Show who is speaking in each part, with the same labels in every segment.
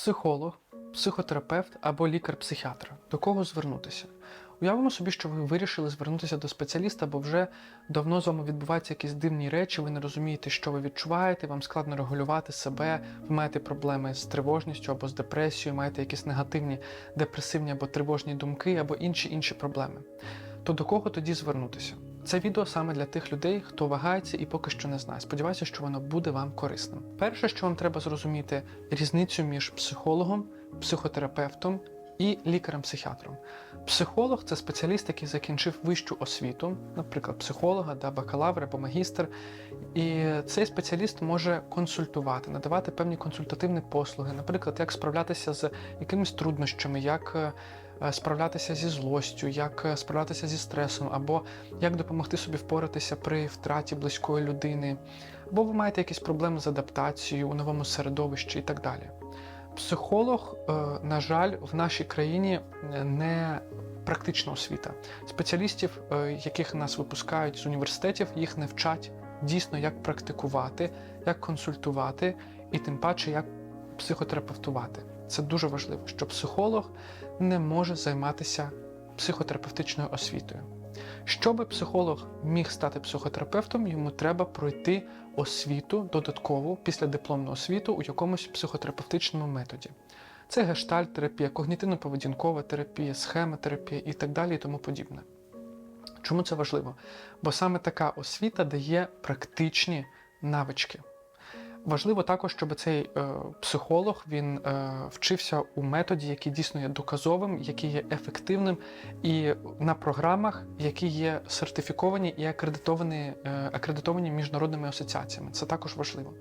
Speaker 1: психолог, психотерапевт або лікар-психіатр. До кого звернутися? Уявимо собі, що ви вирішили звернутися до спеціаліста, бо вже давно з вами відбуваються якісь дивні речі, ви не розумієте, що ви відчуваєте, вам складно регулювати себе, ви маєте проблеми з тривожністю або з депресією, маєте якісь негативні депресивні або тривожні думки, або інші інші проблеми. То до кого тоді звернутися? Це відео саме для тих людей, хто вагається і поки що не знає. Сподіваюся, що воно буде вам корисним. Перше, що вам треба зрозуміти, різницю між психологом, психотерапевтом і лікарем-психіатром. Психолог це спеціаліст, який закінчив вищу освіту, наприклад, психолога, да, бакалавр або магістр. І цей спеціаліст може консультувати, надавати певні консультативні послуги, наприклад, як справлятися з якимись труднощами, як е, справлятися зі злостю, як е, справлятися зі стресом, або як допомогти собі впоратися при втраті близької людини, або ви маєте якісь проблеми з адаптацією у новому середовищі і так далі. Психолог, е, на жаль, в нашій країні не практична освіта. Спеціалістів, е, яких нас випускають з університетів, їх не вчать дійсно, як практикувати, як консультувати і тим паче як психотерапевтувати. Це дуже важливо, що психолог не може займатися психотерапевтичною освітою. Щоби психолог міг стати психотерапевтом, йому треба пройти освіту додаткову після дипломну освіту у якомусь психотерапевтичному методі. Це гештальт-терапія, когнітивно-поведінкова терапія, схемотерапія і так далі, і тому подібне. Чому це важливо? Бо саме така освіта дає практичні навички. Важливо також, щоб цей е, психолог він е, вчився у методі, який дійсно є доказовим, який є ефективним, і на програмах, які є сертифіковані і акредитовані, е, акредитовані міжнародними асоціаціями. Це також важливо.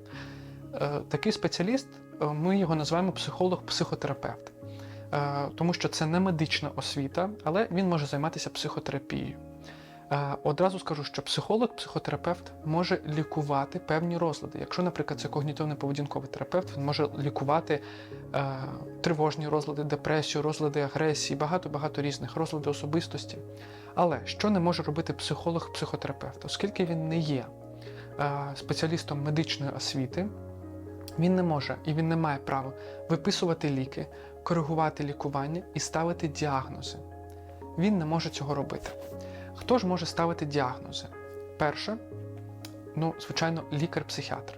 Speaker 1: Е, такий спеціаліст, е, ми його називаємо психолог-психотерапевт, е, тому що це не медична освіта, але він може займатися психотерапією. Одразу скажу, що психолог, психотерапевт може лікувати певні розлади. Якщо, наприклад, це когнітивно-поведінковий терапевт, він може лікувати е, тривожні розлади, депресію, розлади агресії, багато-багато різних розлади особистості. Але що не може робити психолог-психотерапевт, оскільки він не є е, спеціалістом медичної освіти, він не може і він не має права виписувати ліки, коригувати лікування і ставити діагнози. Він не може цього робити. Хто ж може ставити діагнози? Перше, ну, звичайно, лікар-психіатр.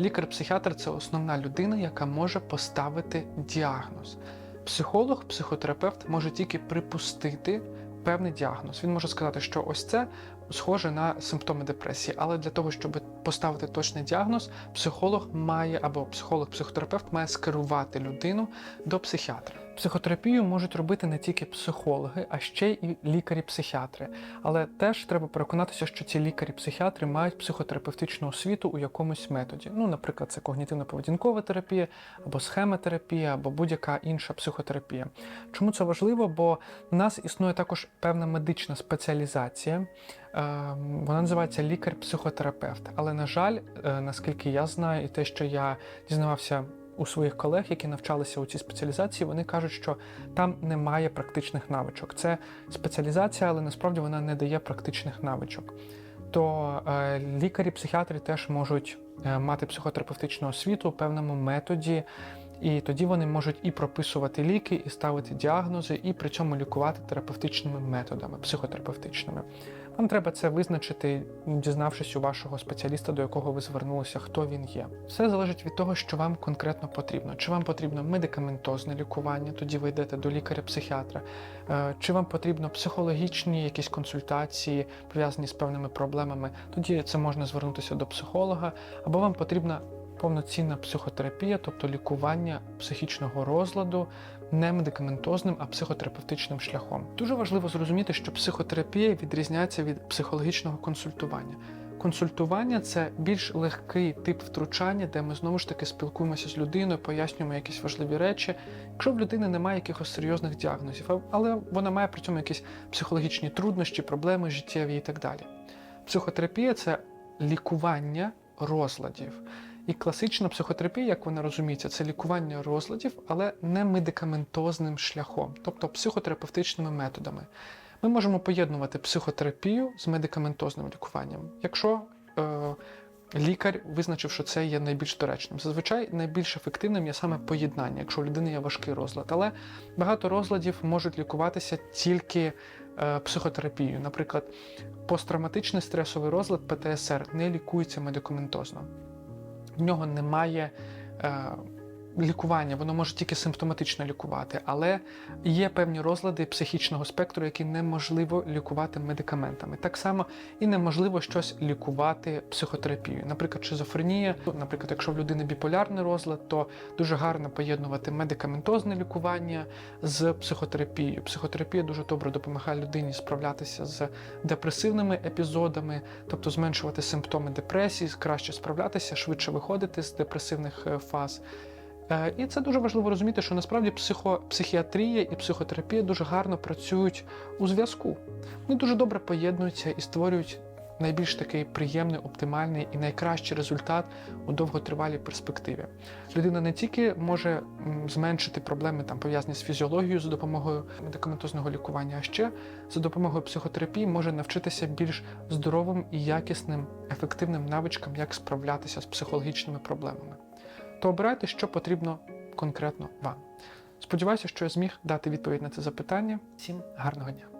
Speaker 1: Лікар-психіатр це основна людина, яка може поставити діагноз. Психолог, психотерапевт може тільки припустити певний діагноз. Він може сказати, що ось це схоже на симптоми депресії, але для того, щоб поставити точний діагноз, психолог має або психолог-психотерапевт має скерувати людину до психіатра. Психотерапію можуть робити не тільки психологи, а ще й лікарі-психіатри. Але теж треба переконатися, що ці лікарі-психіатри мають психотерапевтичну освіту у якомусь методі. Ну, наприклад, це когнітивно-поведінкова терапія, або схемотерапія, або будь-яка інша психотерапія. Чому це важливо? Бо в нас існує також певна медична спеціалізація. Е, Вона називається лікар-психотерапевт. Але, на жаль, е, наскільки я знаю, і те, що я дізнавався у своїх колег, які навчалися у цій спеціалізації, вони кажуть, що там немає практичних навичок. Це спеціалізація, але насправді вона не дає практичних навичок. То е, лікарі-психіатри теж можуть е, мати психотерапевтичну освіту у певному методі, і тоді вони можуть і прописувати ліки, і ставити діагнози, і при цьому лікувати терапевтичними методами, психотерапевтичними. Вам треба це визначити, дізнавшись у вашого спеціаліста, до якого ви звернулися, хто він є. Все залежить від того, що вам конкретно потрібно. Чи вам потрібно медикаментозне лікування, тоді ви йдете до лікаря-психіатра, Е, чи вам потрібно психологічні якісь консультації, пов'язані з певними проблемами, тоді це можна звернутися до психолога, або вам потрібна повноцінна психотерапія, тобто лікування психічного розладу не медикаментозним, а психотерапевтичним шляхом. Дуже важливо зрозуміти, що психотерапія відрізняється від психологічного консультування. Консультування це більш легкий тип втручання, де ми знову ж таки спілкуємося з людиною, пояснюємо якісь важливі речі. Якщо в людини немає якихось серйозних діагнозів, але вона має при цьому якісь психологічні труднощі, проблеми життєві і так далі. Психотерапія це лікування розладів. І класична психотерапія, як вона розуміється, це лікування розладів, але не медикаментозним шляхом, тобто психотерапевтичними методами. Ми можемо поєднувати психотерапію з медикаментозним лікуванням. Якщо е, лікар визначив, що це є найбільш доречним. Зазвичай найбільш ефективним є саме поєднання, якщо у людини є важкий розлад. Але багато розладів можуть лікуватися тільки е, психотерапією. Наприклад, посттравматичний стресовий розлад ПТСР не лікується медикаментозно. В нього немає е, лікування, воно може тільки симптоматично лікувати, але є певні розлади психічного спектру, які неможливо лікувати медикаментами. Так само і неможливо щось лікувати психотерапією. Наприклад, шизофренія, наприклад, якщо в людини біполярний розлад, то дуже гарно поєднувати медикаментозне лікування з психотерапією. Психотерапія дуже добре допомагає людині справлятися з депресивними епізодами, тобто зменшувати симптоми депресії, краще справлятися, швидше виходити з депресивних е, фаз. Е, І це дуже важливо розуміти, що насправді психо, психіатрія і психотерапія дуже гарно працюють у зв'язку. Вони дуже добре поєднуються і створюють найбільш такий приємний, оптимальний і найкращий результат у довготривалій перспективі. Людина не тільки може зменшити проблеми там пов'язані з фізіологією за допомогою медикаментозного лікування, а ще за допомогою психотерапії може навчитися більш здоровим і якісним, ефективним навичкам, як справлятися з психологічними проблемами. То обирайте, що потрібно конкретно вам. Сподіваюся, що я зміг дати відповідь на це запитання. Всім гарного дня!